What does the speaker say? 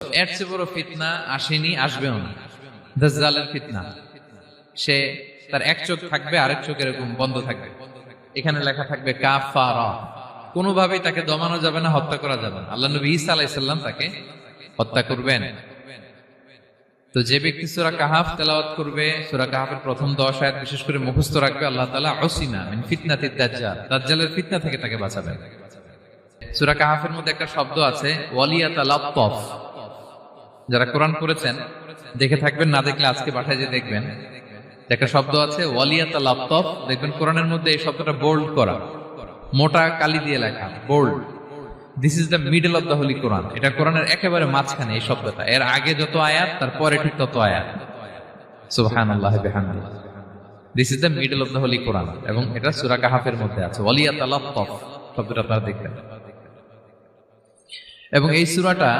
এর চেয়ে বড় ফিতনা আসেনি, আসবেও না। দাজ্জালের ফিতনা। সে তার এক চোখ থাকবে, আরেক চোখ এরকম বন্ধ থাকবে। এখানে লেখা থাকবে, কাফারা। কোনোভাবেই তাকে দমানো যাবে না, হত্যা করা যাবে না। আল্লাহ নবী ঈসা আলাইসাল্লাম তাকে হত্যা করবেন। তো যে ব্যক্তি সুরা কাহাফ তেলাওয়াত করবে, সুরা কাহাফের প্রথম দশ আয়াত বিশেষ করে মুখস্থ রাখবে, আল্লাহ তালা অসিনা মিন ফিতনাতিদ দাজ্জাল। দাজ্জালের ফিতনা থেকে তাকে বাঁচাবেন। সুরা কাহাফের মধ্যে একটা শব্দ আছে ওয়ালিয়াতা লাত্তফ যারা কোরআন করেছেন দেখে থাকবেন, না দেখলে আজকে বাসায় যে দেখবেন। একটা শব্দ আছে, ওয়ালিয়াতা লাত্তফ দেখবেন কোরআনের মধ্যে এই শব্দটা বোল্ড করা। মোটা কালি দিয়ে লেখা bold this is the middle of the holy Quran এটা কোরআনের একেবারে মাঝখানে এই শব্দটা। এর আগে যত আয়াত, তারপরে ঠিক তত আয়াত। This is the middle of the holy Quran এবং এটা সূরা কাহাফের মধ্যে আছে। ওয়ালিয়াতা লাত্তফ শব্দটা আপনারা দেখবেন। এবং এই সূরাটা